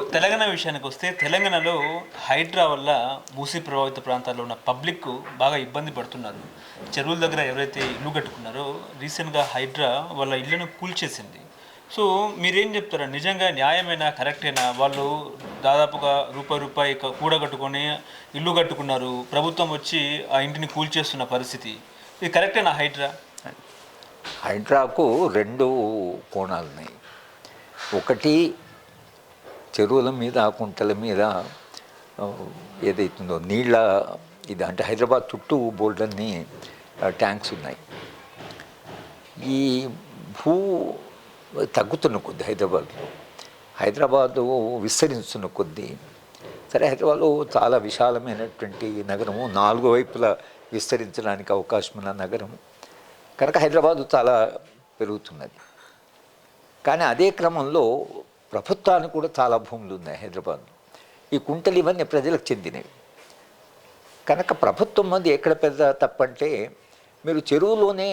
తెలంగాణ విషయానికి వస్తే తెలంగాణలో హైడ్రా వల్ల మూసి ప్రభావిత ప్రాంతాల్లో ఉన్న పబ్లిక్ బాగా ఇబ్బంది పడుతున్నారు. చెరువుల దగ్గర ఎవరైతే ఇల్లు కట్టుకున్నారో రీసెంట్గా హైడ్రా వాళ్ళ ఇళ్ళను కూల్చేసింది. సో మీరేం చెప్తారా? నిజంగా న్యాయమేనా? కరెక్టేనా? వాళ్ళు దాదాపుగా రూపాయి రూపాయి కూడగట్టుకొని ఇల్లు కట్టుకున్నారు. ప్రభుత్వం వచ్చి ఆ ఇంటిని కూల్చేస్తున్న పరిస్థితి. ఇది కరెక్టేనా హైడ్రా? హైడ్రాకు రెండు కోణాలు ఉన్నాయి ఒకటి చెరువుల మీద కుంటల మీద ఏదైతుందో నీళ్ళ ఇది అంటే హైదరాబాద్ చుట్టూ బోల్డన్ని ట్యాంక్స్ ఉన్నాయి. ఈ భూ తగ్గుతున్న కొద్దీ హైదరాబాద్లో హైదరాబాదు విస్తరిస్తున్న కొద్దీ సరే హైదరాబాద్లో చాలా విశాలమైనటువంటి నగరము నాలుగు వైపులా విస్తరించడానికి అవకాశం ఉన్న నగరము. కనుక హైదరాబాదు చాలా పెరుగుతున్నది. కానీ అదే క్రమంలో ప్రభుత్వానికి కూడా చాలా భూములు ఉన్నాయి హైదరాబాద్ ఈ కుంటలు ఇవన్నీ ప్రజలకు చెందినవి. కనుక ప్రభుత్వం మంది ఎక్కడ పెద్ద తప్పంటే మీరు చెరువులోనే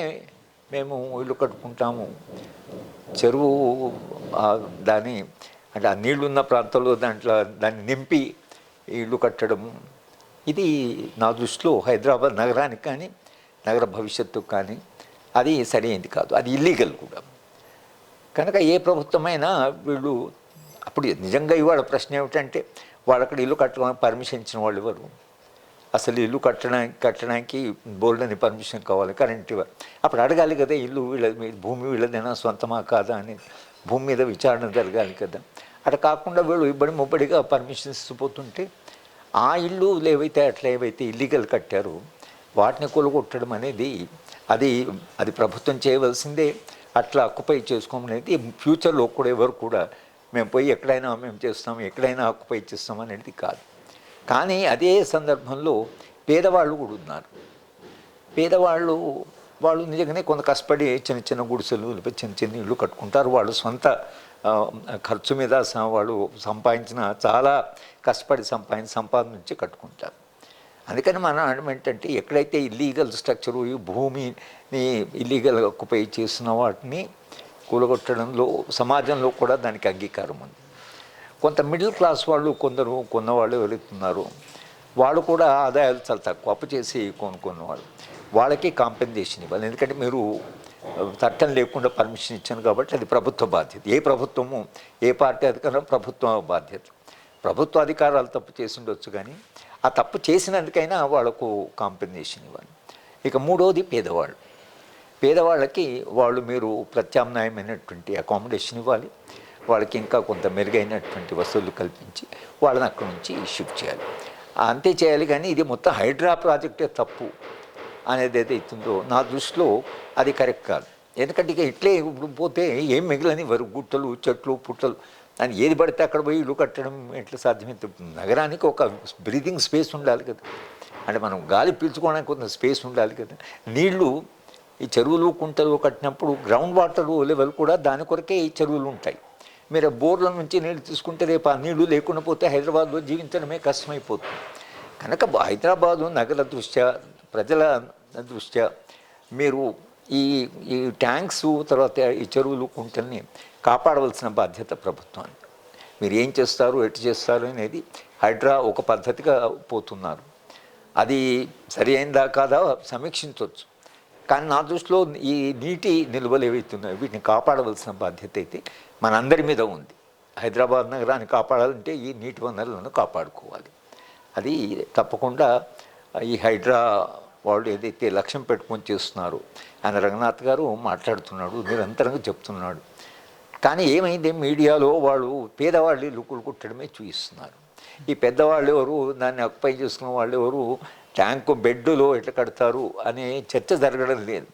మేము ఇల్లు కట్టుకుంటాము. చెరువు దాని అంటే ఆ నీళ్ళున్న ప్రాంతంలో దాంట్లో దాన్ని నింపి ఇల్లు కట్టడం ఇది నా దృష్టిలో హైదరాబాద్ నగరానికి కానీ నగర భవిష్యత్తుకు కానీ అది సరైనది కాదు. అది ఇల్లీగల్ కూడా. కనుక ఏ ప్రభుత్వమైనా వీళ్ళు అప్పుడు నిజంగా ఇవాళ ప్రశ్న ఏమిటంటే వాళ్ళు అక్కడ ఇల్లు కట్టడానికి పర్మిషన్ ఇచ్చిన వాళ్ళు ఎవరు? అసలు ఇల్లు కట్టడానికి కట్టడానికి బోర్డుని పర్మిషన్ కావాలి కరెంట్ ఇవ్వాలి. అప్పుడు అడగాలి కదా ఇల్లు వీళ్ళ భూమి వీళ్ళదేనా సొంతమా కాదా అని. భూమి మీద విచారణ జరగాలి కదా. అట్లా కాకుండా వీళ్ళు ఇబ్బడి ముబ్బడిగా పర్మిషన్స్ పోతుంటే ఆ ఇల్లు ఏవైతే అట్లా ఏవైతే ఇల్లీగల్ కట్టారో వాటిని కొలగొట్టడం అనేది అది అది ప్రభుత్వం చేయవలసిందే. అట్లా అక్కుపై చేసుకోమనేది ఫ్యూచర్లో కూడా ఎవరు కూడా మేము పోయి ఎక్కడైనా మేము చేస్తాం ఎక్కడైనా ఆక్యుపై చేస్తాం అనేది కాదు. కానీ అదే సందర్భంలో పేదవాళ్ళు కూడా ఉన్నారు. పేదవాళ్ళు వాళ్ళు నిజంగానే కొంత కష్టపడి చిన్న చిన్న గుడిసెలు లేకపోతే చిన్న చిన్న ఇళ్ళు కట్టుకుంటారు. వాళ్ళు సొంత ఖర్చు మీద స- వాళ్ళు సంపాదించిన చాలా కష్టపడి సంపాదించి సంపాదన నుంచి కట్టుకుంటారు. అందుకని మన అనడం ఏంటంటే ఎక్కడైతే ఇల్లీగల్ స్ట్రక్చరు ఈ భూమిని ఇల్లీగల్ ఆక్యుపై చేస్తున్న వాటిని కూలగొట్టడంలో సమాజంలో కూడా దానికి అంగీకారం ఉంది. కొంత మిడిల్ క్లాస్ వాళ్ళు కొందరు కొన్నవాళ్ళు వెళుతున్నారు వాళ్ళు కూడా ఆదాయాలు చాలా తక్కువ అప్పు చేసి కొనుక్కున్న వాళ్ళు. వాళ్ళకి కాంపెన్సేషన్ ఇవ్వాలి. ఎందుకంటే మీరు చట్టం లేకుండా పర్మిషన్ ఇచ్చాను కాబట్టి అది ప్రభుత్వ బాధ్యత. ఏ ప్రభుత్వము ఏ పార్టీ అధికారం ప్రభుత్వ బాధ్యత. ప్రభుత్వ అధికారాలు తప్పు చేసి ఉండొచ్చు కానీ ఆ తప్పు చేసినందుకైనా వాళ్ళకు కాంపెన్సేషన్ ఇవ్వాలి. ఇక మూడోది పేదవాళ్ళు. పేదవాళ్ళకి వాళ్ళు మీరు ప్రత్యామ్నాయమైనటువంటి అకామిడేషన్ ఇవ్వాలి. వాళ్ళకి ఇంకా కొంత మెరుగైనటువంటి వసూళ్ళు కల్పించి వాళ్ళని అక్కడి నుంచి షిఫ్ట్ చేయాలి. అంతే చేయాలి కానీ ఇది మొత్తం హైడ్రా ప్రాజెక్టే తప్పు అనేది ఏదైతుందో నా దృష్టిలో అది కరెక్ట్ కాదు. ఎందుకంటే ఇక ఇట్లే ఇప్పుడు పోతే ఏం మిగిలని వరు గుట్టలు చెట్లు పుట్టలు. అని ఏది పడితే అక్కడ పోయి ఇల్లు కట్టడం ఎట్లా సాధ్యమైతే నగరానికి ఒక బ్రీదింగ్ స్పేస్ ఉండాలి కదా. అంటే మనం గాలి పీల్చుకోవడానికి కొంత స్పేస్ ఉండాలి కదా. నీళ్ళు ఈ చెరువులు కుంటలు కట్టినప్పుడు గ్రౌండ్ వాటర్ లెవెల్ కూడా దాని కొరకే ఈ చెరువులు ఉంటాయి. మీరు బోర్ల నుంచి నీళ్ళు తీసుకుంటే రేపు ఆ నీళ్ళు లేకుండా పోతే హైదరాబాద్లో జీవించడమే కష్టమైపోతుంది. కనుక హైదరాబాదు నగర దృష్ట్యా ప్రజల దృష్ట్యా మీరు ఈ ఈ ట్యాంక్స్ తర్వాత ఈ చెరువులు కుంటల్ని కాపాడవలసిన బాధ్యత ప్రభుత్వానికి మీరు ఏం చేస్తారు ఎటు చేస్తారు అనేది హైడ్రా ఒక పద్ధతిగా పోతున్నారు. అది సరి అయిందా కాదా సమీక్షించవచ్చు. కానీ నా దృష్టిలో ఈ నీటి నిల్వలు ఏవైతున్నాయో వీటిని కాపాడవలసిన బాధ్యత అయితే మనందరి మీద ఉంది. హైదరాబాద్ నగరాన్ని కాపాడాలంటే ఈ నీటి వనరులను కాపాడుకోవాలి. అది తప్పకుండా ఈ హైడ్రా వాళ్ళు ఏదైతే లక్ష్యం పెట్టుకొని చేస్తున్నారు. ఆయన రంగనాథ్ గారు మాట్లాడుతున్నాడు నిరంతరంగా చెప్తున్నాడు. కానీ ఏమైంది? మీడియాలో వాళ్ళు పేదవాళ్ళు లుక్కులు కుట్టడమే చూపిస్తున్నారు ఈ పెద్దవాళ్ళు ఎవరు? దాన్ని అక్యుపై చేసుకున్న వాళ్ళు ఎవరు? ట్యాంకు బెడ్లో ఎట్లా కడతారు? అనే చర్చ జరగడం లేదు.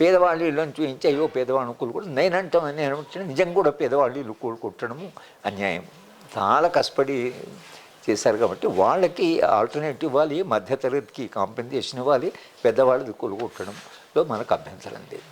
పేదవాళ్ళు ఇళ్ళని చూపించి అయ్యో పేదవాళ్ళు లుక్కులు కూడా నేను నేను నిజంగా కూడా పేదవాళ్ళు లుక్కులు కుట్టడము అన్యాయం. చాలా కష్టపడి చేశారు కాబట్టి వాళ్ళకి ఆల్టర్నేటివ్ ఇవ్వాలి మధ్యతరగతికి కాంపెన్సేషన్ ఇవ్వాలి పెద్దవాళ్ళది కొలుగొట్టడంలో మనకు అభ్యంతరం లేదు.